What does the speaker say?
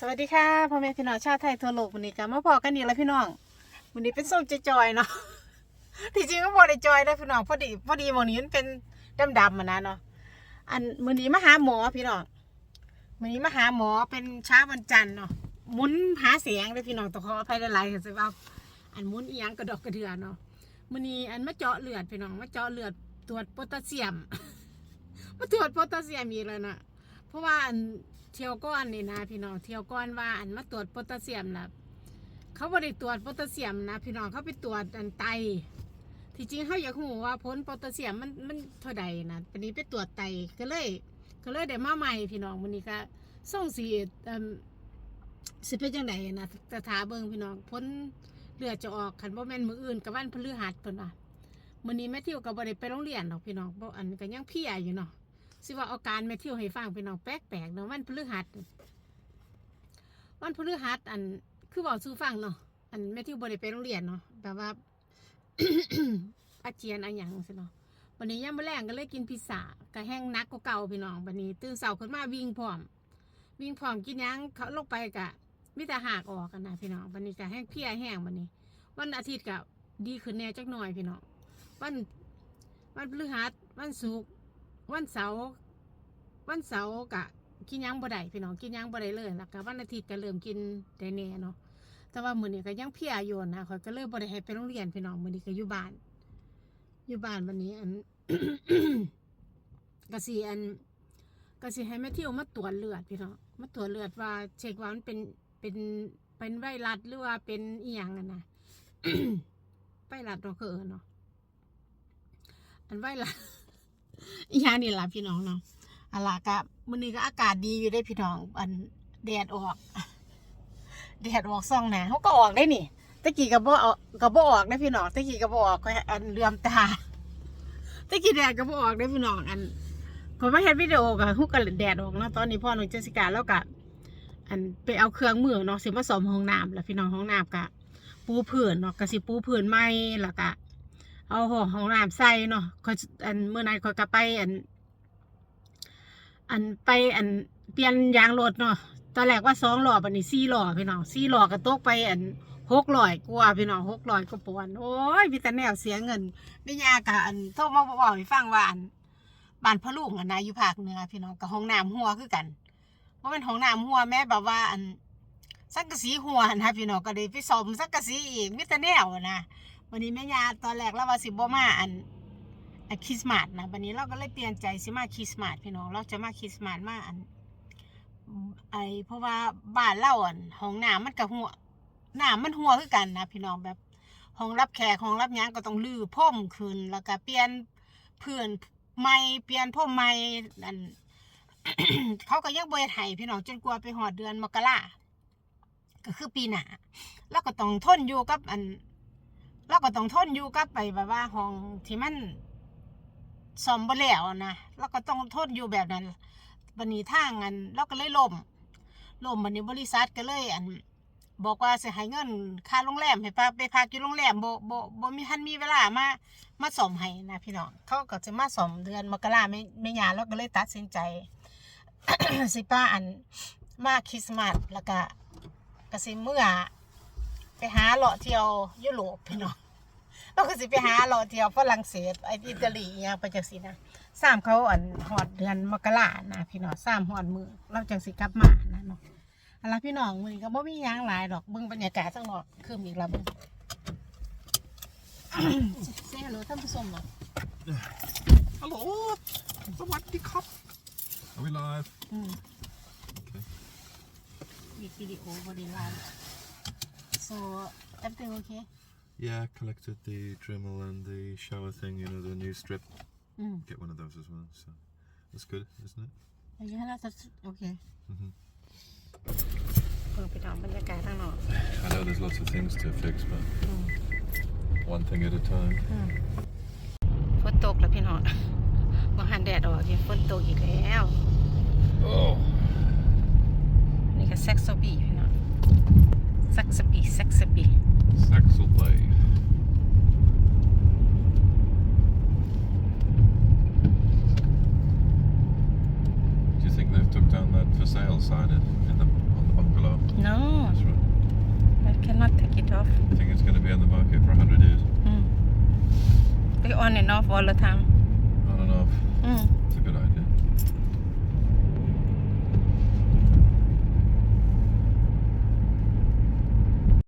สวัสดีค่ะพ่อแม่พี่น้องชาวไทยทั่วโลกวันนี้ก็มาพอกันอีกแล้วพี่น้องวันนี้เป็นส้มจอยเนาะที่จริงก็พอได้จอยนะพี่น้องพอดีพอดีหมองนี้มันเป็นดำๆมานะเนาะอันมื้อนี้มาหาหมอพี่น้องมื้อนี้มาหาหมอเป็นเช้าวันจันทร์เนาะมุนหาเสียงเลยพี่น้องต้องขออภัยหลายๆค่ะสิว่าอันมุนอีหยังกระดอกกระเดือเนาะมื้อนี้อันมาเจาะเลือดพี่น้องมาเจาะเลือดตรวจโพแทสเซียมมาตรวจโพแทสเซียมอีกแล้วนะเพราะว่าอัน เที่ยวก้อนนี่นะพี่น้องเที่ยวก้อนว่าอันมาตรวจโพแทสเซียมนะเขาบ่ได้ตรวจโพแทสเซียมนะพี่น้องเขาไปตรวจอันไต ที่จริงเขาอยากรู้ว่าผลโพแทสเซียมมันมันเท่าใดนะวันนี้ไปตรวจไตก็เลย ก็เลยได้มาใหม่พี่น้องวันนี้ก็ส่งสีเอิ่มสิเป็นจังไดนะจะถาเบิงพี่น้องผลเลือจะออกคันบ่แม่นมืออื่นกับวันพฤหัสเพิ่นว่ามื้อนี้แม่ทิวก็บ่ได้ไปโรงเรียนหรอกพี่น้องเพราะอันก็ยังเพียอยู่เนาะ สิว่าอาการแมทธิวให้ฟังพี่น้องแปลกๆเนาะวันพฤหัสวันพฤหัสอันคือบอกสู้ฟังเนาะอันแมทธิวบ่ได้ไปโรงเรียนเนาะแบบว่า อาเจียนอะไรอย่างสิเนาะวันนี้ย่ามมื้อแรงก็เลยกินพิซซ่าก็แห้งนักกว่าเก่าพี่น้องวันนี้ ตื่นเช้าขึ้นมาวิ่งพร้อม วิ่งพร้อมกินยังเขาลงไปกะมิต่หากออกกันนะพี่น้องวันนี้ก็แห้งเพลียแห้งวันนี้ วันอาทิตย์ก็ดีขึ้นแน่จักหน่อยพี่น้องวันวันพฤหัสวันศุกร์ วันเสาร์วันเสาร์กะกินหยังบ่ได้พี่น้องกินหยังบ่ได้เลยแล้วก็วันอาทิตย์ก็เริ่มกินได้แน่เนาะแต่ว่ามื้อนี้ก็ยังเพียอยู่นะข่อยก็เลยบ่ได้ให้ไปโรงเรียนพี่น้องมื้อนี้ก็อยู่บ้าน อยู่บ้านวันนี้ อันก็สิอันก็สิให้แม่เที่ยวมาตรวจเลือดพี่น้องมาตรวจเลือดว่า เช็คว่ามันเป็นเป็นเป็นไวรัสหรือว่าเป็นอีหยังอะนะไวรัสเนาะคือเอิ้นเนาะอันไวรัส อีหยังนี่ล่ะพี่น้องเนาะอะล่ะก็มื้อนี้ก็อากาศดีอยู่ได้พี่น้อง อันแดดออกแดดออกส่องหนาเขาก็ออกได้นี่ตะกี้ก็บบ่ออกก็บบ่ออกได้พี่น้องตะกี้ก็บบ่ออกก็อันเลื่อมตาตะกี้แดดก็บบ่ออกได้พี่น้องอันผมมาเฮ็ดวิดีโอก็ฮุกก็แดดออกเนาะตอนนี้พ่อหน้องเจสิก้าแล้วก็อันไปเอาเครื่องมือเนาะสิมาซ่อมห้องน้ำแล้วพี่น้องห้องน้ำก็ปูพื้นเนาะก็สิปูพื้นใหม่แล้วก็ เอาห้องห้องน้ำใส่เนาะคอยอันเมื่อนั้นคอยก็ไปอัน อันไปอันเปลี่ยนยางรถเนาะตอนแรกว่าสองหล้อบันนี้สี่หล้อพี่น้องสี่หล้อก็ตกไปอันหกร้อยกว่าพี่น้องหกร้อยก็ปวนโอ้ยพี่แต่แนวเสียเงินไม่ยากอะอันโทรมาบอกให้ฟังว่าอันบ้านพะลุงอันนะอยู่ภาคเหนือพี่น้องกับห้องน้ำหัวคือกันว่าเป็นห้องน้ำหัวแม่แบบว่าอันสังกะสีหัวนะพี่น้องก็เลยไปซ่อมสังกะสีอีกมิต่แนวนะ วันนี้แม่ยาตอนแรกเราว่าสิบ่มาอันอันคริสต์มาสนะวันนี้เราก็เลยเปลี่ยนใจสิมาคริสต์มาสพี่น้องเราจะมาคริสต์มาสมาอันไอเพราะว่าบ้านเราอันห้องน้ำมันกับหัวน้ำมันหัวคือกันนะพี่น้องแบบห้องรับแขกห้องรับหยังก็ต้องลื้อพ่มขึ้นแล้วก็เปลี่ยนเพื่อนใหม่เปลี่ยนพ่มใหม่อันเขาก็ยังบ่ได้ให้พี่น้องจนกว่าไปหอดเดือนมกราก็คือปีหน้าแล้วก็ต้องทนอยู่กับอัน เราก็ต้องทนอยู่กับไปแบบว่าห้องที่มันซ่อมบ่แล้วนะเราก็ต้องทนอยู่แบบนั้นบันนี้ทางอันเราก็เลยล่มล่มบันนี้บริษัทก็เลย อัน บอกว่าสิให้เงินค่าโรงแรมให้ปาไปพักอยู่โรงแรมบ่บ่บ่มีทันมีเวลามามาซ่อมให้นะพี่น้องเขาก็จะมาซ่อมเดือนมกราไม่ไม่ยาเราก็เลยตัดสินใจ สิป้าอันมาคริสต์มาสแล้วก็ก็สิเมื่อ ไปหาเลาะเที่ยวยุโรปพี่น้องเราก็สิไปหาเลาะเที่ยวฝรั่งเศสไออิตาลีอหยังไปจังซี่นะสามเขาอันฮอดเดือนมกรานะพี่น้องสามฮอดมือเราจังสิกลับมานะเนาะเอาล่ะพี่น้องมื้อนี้ก็บ่มีหยังหลายดอกเบิ่งบรรยากาศจังหนอกคืออีกและเบิ่งเซ่ฮัลโหลท่านผู้ชมเนาะ Hello! Sawadee krap! Are we live? อืม Okay. มีวิดีโอบ่ได้ไลฟ์ so everything okay Yeah, collected the Dremel and the shower thing, you know, the new strip. อืม Get one of those as well, so that's good, isn't it? อายุเท่าไหร่โอเค hmm เปิดไปทำบรรยากาศข้างนอก I know there's lots of things to fix, but อืม one thing at a time. อืมฝนตกแล้วพี่น้องบางหันแดดออกอีกฝนตกอีกแล้ว Oh! นี่ก็แซกโซบีพี่น้อง Saxapy, Saxapy. Saxalay. Do you think they've took down that for sale sign in the, on the bungalow? No. That's right. I cannot take it off. I think it's going to be on the market for 100 years. Mm. They on and off all the time. On and off. Mm. It's a good idea.